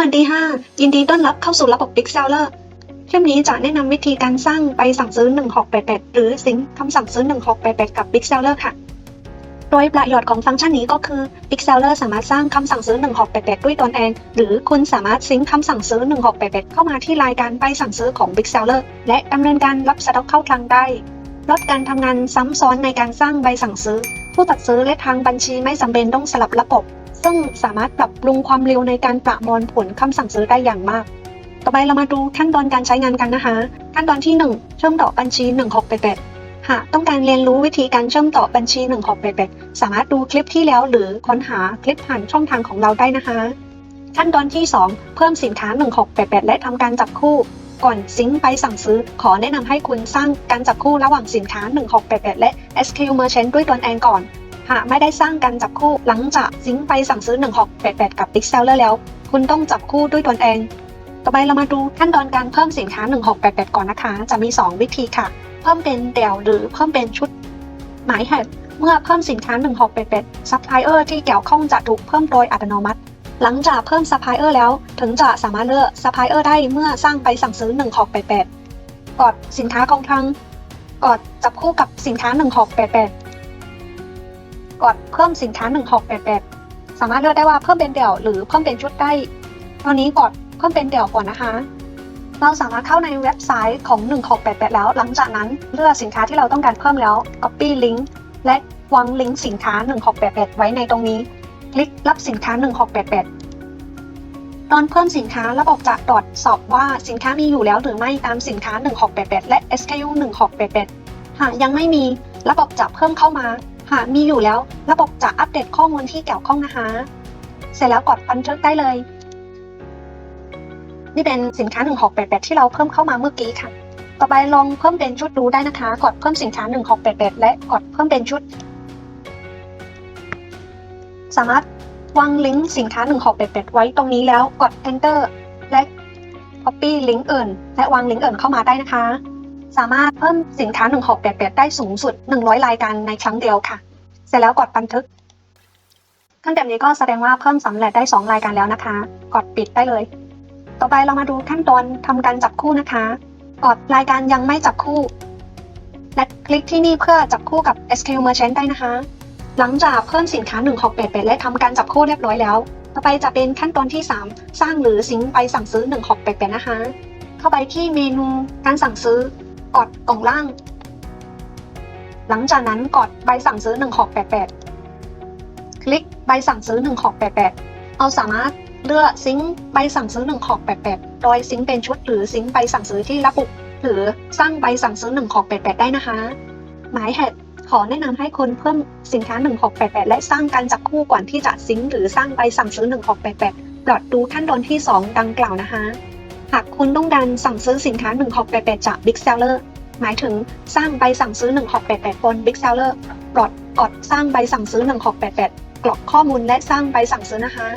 วัสดีค่ะ ยินดีต้อนรับเข้าสู่ระบบ Big Seller คลิปนี้จะแนะนำวิธีการสร้างใบสั่งซื้อ 1688 หรือสิงค์คำสั่งซื้อ 1688 กับ Big Seller ค่ะ โดยประโยชน์ของฟังก์ชันนี้ก็คือ Big Seller สามารถสร้างคำสั่งซื้อ 1688 ด้วยตนเอง หรือคุณสามารถซิงค์คำสั่งซื้อ 1688 เข้ามาที่รายการใบสั่งซื้อของ Big Seller และดำเนินการรับสต็อกเข้าคลังได้ ลดการทำงานซ้ำซ้อนในการสร้างใบสั่งซื้อ ผู้ตัดซื้อและทางบัญชีไม่จำเป็นต้องสลับระบบ ซึ่งสามารถปรับปรุงความเร็วในการประมวลผลคำสั่งซื้อได้อย่างมาก ต่อไปเรามาดูขั้นตอนการใช้งานกันนะคะ ขั้นตอนที่ 1 เชื่อมต่อบัญชี 1688 หากต้องการเรียนรู้วิธีการเชื่อมต่อบัญชี 1688 สามารถดูคลิปที่แล้วหรือค้นหาคลิปผ่านช่องทางของเราได้นะคะ ขั้นตอนที่ 2 เพิ่มสินค้า 1688 และทำการจับคู่ก่อนซิงค์ไปสั่งซื้อ ขอแนะนำให้คุณสร้างการจับคู่ระหว่างสินค้า 1688 และ SQ Merchant ด้วยตนเองก่อน หากไม่ได้สร้างการจับคู่หลังจากซิงไปสั่งซื้อ 1688 กับ Big Seller แล้ว คุณต้องจับคู่ด้วยตนเอง ต่อไปเรามาดูขั้นตอนการเพิ่มสินค้า 1688 ก่อนนะคะ จะมี 2 วิธีค่ะ เพิ่มเป็นเดี่ยวหรือเพิ่มเป็นชุด หมายเหตุเมื่อเพิ่มสินค้า 1688ซัพพลายเออร์ที่เกี่ยวข้องจะถูกเพิ่มโดยอัตโนมัติ หลังจากเพิ่มซัพพลายเออร์แล้ว ถึงจะสามารถเลือกซัพพลายเออร์ได้เมื่อสร้างไปสั่งซื้อ 1688 กดสินค้าของทางกดจับคู่กับสินค้า 1688 กดเพิ่มสินค้า 1688 สามารถเลือกได้ว่าเพิ่มเป็นเดี่ยวหรือเพิ่มเป็นชุดได้ตอนนี้กดเพิ่มเป็นเดี่ยวก่อนนะคะ เราสามารถเข้าในเว็บไซต์ของ 1688 แล้ว หลังจากนั้นเลือกสินค้าที่เราต้องการเพิ่มแล้ว copy link และวางลิงก์สินค้า 1688 ไว้ในตรงนี้ คลิกรับสินค้า 1688 ตอนเพิ่มสินค้าระบบจะตรวจสอบว่าสินค้ามีอยู่แล้วหรือไม่ตามสินค้า 1688 และ SKU 1688 หากยังไม่มีระบบจะเพิ่มเข้ามา หากมีอยู่แล้ว ระบบจะอัปเดตข้อมูลที่เกี่ยวข้องนะคะ เสร็จแล้วกดบันทึกได้เลย นี่เป็นสินค้า 1688 ที่เราเพิ่มเข้ามาเมื่อกี้ค่ะ ต่อไปลองเพิ่มเป็นชุดดูได้นะคะ กดเพิ่มสินค้า 1688 และกดเพิ่มเป็นชุด สามารถวางลิงก์สินค้า 1688 ไว้ตรงนี้แล้วกด enter และ copy ลิงก์อื่น และวางลิงก์อื่นเข้ามาได้นะคะ สามารถเพิ่มสินค้า1688ได้สูงสุด 100 รายการในครั้งเดียวค่ะ เสร็จแล้วกดบันทึกขั้นแบบนี้ก็แสดงว่าเพิ่มสำเร็จได้ 2 รายการแล้วนะคะ กดปิดได้เลย ต่อไปเรามาดูขั้นตอนทำการจับคู่นะคะ กดรายการยังไม่จับคู่ และคลิกที่นี่เพื่อจับคู่กับ SQ Merchant ได้นะคะ หลังจากเพิ่มสินค้า 1688 และทำการจับคู่เรียบร้อยแล้ว ต่อไปจะเป็นขั้นตอนที่ 3 สร้างหรือซิงไปสั่งซื้อ 1688 นะคะ เข้าไปที่เมนูการสั่งซื้อ กดกล่องล่าง หลังจากนั้นกดใบสั่งซื้อ1688 คลิกใบสั่งซื้อ1688เอาสามารถเลือกซิงค์ใบสั่งซื้อ1688 โดยซิงค์เป็นชุดหรือซิงค์ใบสั่งซื้อที่ระบุหรือสร้างใบสั่งซื้อ1688 ได้นะคะ หมายเหตุขอแนะนำให้คุณเพิ่มสินค้า 1688 และสร้างการจับคู่ก่อนที่จะซิงค์หรือสร้างใบสั่งซื้อ 1688 ปลอดดูขั้นตอนที่ 2 ดังกล่าวนะคะ หากคุณต้องการสั่งซื้อสินค้า 1688 จาก Big Seller หมายถึงสร้างใบสั่งซื้อ 1688 บน Big Seller ปลอดกดสร้างใบสั่งซื้อ 1688 กรอกข้อมูลและสร้างใบสั่งซื้อนะคะ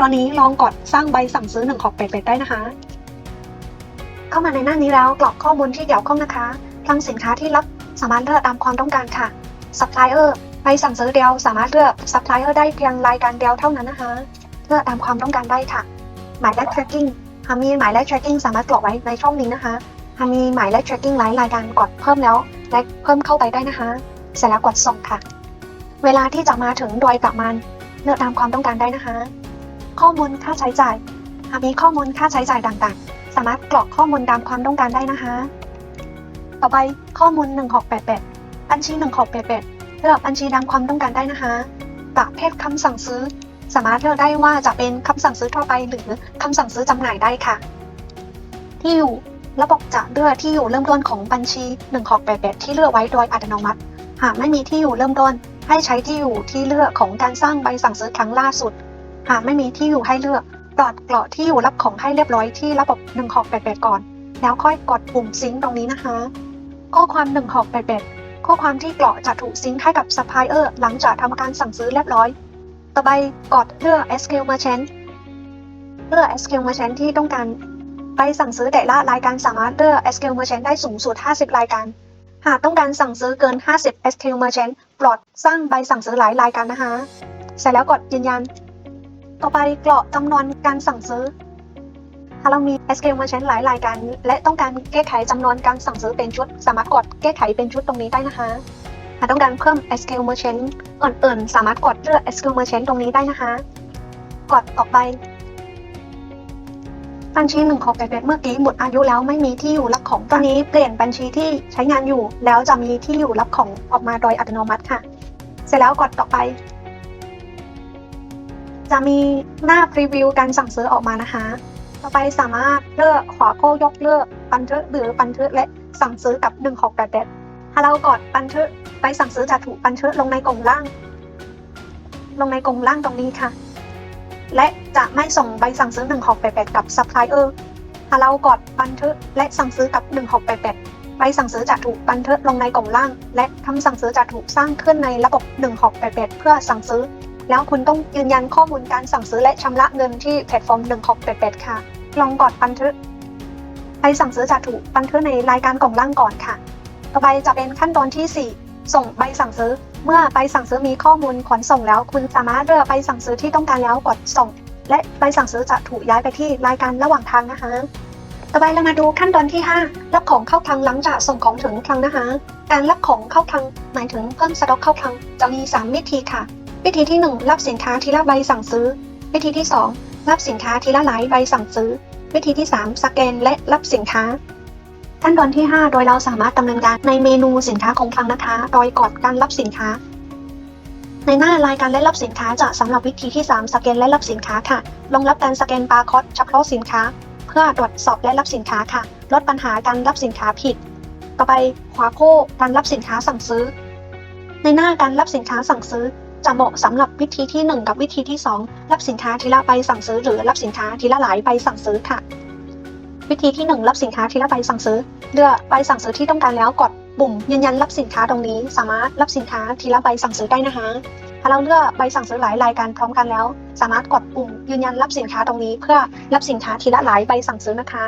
ตอนนี้ลองกดสร้างใบสั่งซื้อ 1688 ได้นะคะ เข้ามาในหน้านี้แล้วกรอกข้อมูลที่เกี่ยวข้องนะคะทั้งสินค้าที่รับสามารถเลือกตามความต้องการค่ะ Supplier ใบสั่งซื้อเดียวสามารถเลือก Supplier ได้เพียงรายการเดียวเท่านั้นนะคะ เลือกตามความต้องการได้ค่ะ หมายเลข tracking หากมีหมายเลข tracking สามารถกรอกไว้ในช่องนี้นะคะหากมีหมายเลข tracking หลายรายการกดเพิ่มแล้วและเพิ่มเข้าไปได้นะคะ เสร็จแล้วกดส่งค่ะ เวลาที่จะมาถึงโดยประมาณเลือกตามความต้องการได้นะคะ ข้อมูลค่าใช้จ่าย หากมีข้อมูลค่าใช้จ่ายต่างๆ สามารถกรอกข้อมูลตามความต้องการได้นะคะ ต่อไปข้อมูล 1688 บัญชี 1688เลือกบัญชีตามความต้องการได้นะคะ ประเภทคำสั่งซื้อ สามารถเลือกได้ว่าจะเป็นคำสั่งซื้อทั่วไปหรือคำสั่งซื้อจำหน่ายได้ค่ะ ที่อยู่ระบบจะเลือกที่อยู่เริ่มต้นของบัญชี1688ที่เลือกไว้โดยอัตโนมัติ หากไม่มีที่อยู่เริ่มต้น ให้ใช้ที่อยู่ที่เลือกของการสร้างใบสั่งซื้อครั้งล่าสุด หากไม่มีที่อยู่ให้เลือกปลอดเกราะที่อยู่รับของให้เรียบร้อยที่ระบบ1688ก่อน แล้วค่อยกดปุ่มซิงค์ตรงนี้นะคะ ข้อความ1688ข้อความที่เกราะจะถูกซิงค์ให้กับซัพพลายเออร์หลังจากทำการสั่งซื้อเรียบร้อย ต่อไปกดเลือก SQ Merchant เลือก SQ Merchant ที่ต้องการใบสั่งซื้อแต่ละรายการสามารถเลือก SQ Merchant ได้สูงสุด 50 รายการ หากต้องการสั่งซื้อเกิน 50 SQ Merchant ปลอดสร้างใบสั่งซื้อหลายรายการนะคะเสร็จแล้วกดยืนยัน ต่อไปกรอกจำนวนการสั่งซื้อ ถ้าเรามี SKU Merchant หลายรายการ และต้องการแก้ไขจำนวนการสั่งซื้อเป็นชุด สามารถกดแก้ไขเป็นชุดตรงนี้ได้นะคะ ถ้าต้องการเพิ่ม SKU Merchant อื่นๆสามารถกดเลือก SKU Merchant ตรงนี้ได้นะคะ กดต่อไปบัญชีหนึ่งของแปดเมื่อกี้หมดอายุแล้วไม่มีที่อยู่รับของตอนนี้เปลี่ยนบัญชีที่ใช้งานอยู่ แล้วจะมีที่อยู่รับของออกมาโดยอัตโนมัติค่ะ เสร็จแล้วกดต่อไป จะมีหน้าพรีวิวการสั่งซื้อออกมานะคะ ต่อไปสามารถเลือกขวาโค้ยกเลือกบันทึกหรือบันทึกและสั่งซื้อกับ1 6 8 8 ถ้าเรากดบันทึกใบสั่งซื้อจะถูกบันทึกลงในกล่องล่าง ลงในกล่องล่างตรงนี้ค่ะ และจะไม่ส่งใบสั่งซื้อ1688กับซัพพลายเออร์ถ้าเรากดบันทึกและสั่งซื้อกับ1688ใบสั่งซื้อจะถูกบันทึกลงในกล่องล่าง และคำสั่งซื้อจะถูกสร้างขึ้นในระบบ1688 เพื่อสั่งซื้อ แล้วคุณต้องยืนยันข้อมูลการสั่งซื้อและชำระเงินที่แพลตฟอร์ม 1688 ค่ะ ลองกดบันทึกใบสั่งซื้อจะถูกบันทึกในรายการกล่องล่างก่อนค่ะ ต่อไปจะเป็นขั้นตอนที่ 4 ส่งใบสั่งซื้อ เมื่อใบสั่งซื้อมีข้อมูลขนส่งแล้ว คุณสามารถเลือกใบสั่งซื้อที่ต้องการแล้วกดส่ง และใบสั่งซื้อจะถูกย้ายไปที่รายการระหว่างทางนะคะต่อไปเรามาดูขั้นตอนที่5รับของเข้าคลังหลังจากส่งของถึงคลังนะคะ การรับของเข้าคลังหมายถึงเพิ่มสต็อกเข้าคลังจะมี 3 วิธีค่ะ วิธีที่ 1 รับสินค้าทีละใบสั่งซื้อ วิธีที่ 2 รับสินค้าทีละหลายใบสั่งซื้อ วิธีที่ 3 สแกนและรับสินค้า ขั้นตอนที่ 5 โดยเราสามารถดำเนินการในเมนูสินค้าของคลังนะคะ โดยกดการรับสินค้า ในหน้ารายการและรับสินค้าจะสำหรับวิธีที่ 3 สแกนและรับสินค้าค่ะรองรับการสแกนบาร์โค้ดเฉพาะสินค้า เพื่อตรวจสอบและรับสินค้าค่ะ ลดปัญหาการรับสินค้าผิด ต่อไปขวาโค้การรับสินค้าสั่งซื้อ ในหน้าการรับสินค้าสั่งซื้อ จะเหมาะสำหรับวิธีที่ 1 กับวิธีที่ 2 รับสินค้าทีละใบสั่งซื้อ หรือรับสินค้าทีละหลายใบสั่งซื้อค่ะ วิธีที่ 1 รับสินค้าทีละใบสั่งซื้อ เลือกใบสั่งซื้อที่ต้องการแล้วกดปุ่มยืนยันรับสินค้าตรงนี้ สามารถรับสินค้าทีละใบสั่งซื้อได้นะคะ ถ้าเราเลือกใบสั่งซื้อหลายรายการพร้อมกันแล้ว สามารถกดปุ่มยืนยันรับสินค้าตรงนี้ เพื่อรับสินค้าทีละหลายใบสั่งซื้อนะคะ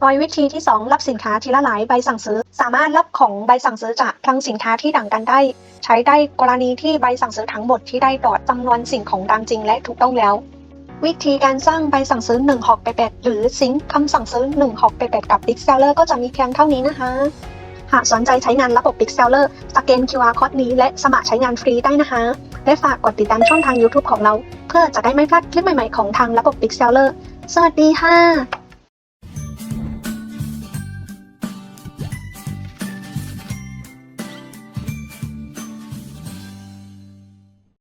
โดยวิธีที่ 2 รับสินค้าทีละหลายใบสั่งซื้อ สามารถรับของใบสั่งซื้อจากคลังสินค้าที่ต่างกันได้ ใช้ได้กรณีที่ใบสั่งซื้อทั้งหมดที่ได้ตรวจจำนวนสิ่งของตามจริงและถูกต้องแล้ว วิธีการสร้างใบสั่งซื้อ1 6 8 8หรือซิงค์คำสั่งซื้อ1 6 8 8กับ Big Seller ก็จะมีเพียงเท่านี้นะคะ หากสนใจใช้งานระบบ Big Seller สแกน QR Code นี้และสมัครใช้งานฟรีได้นะคะ และฝากกดติดตามช่องทาง YouTube ของเรา เพื่อจะได้ไม่พลาดคลิปใหม่ๆของทางระบบ Big Seller สวัสดีค่ะ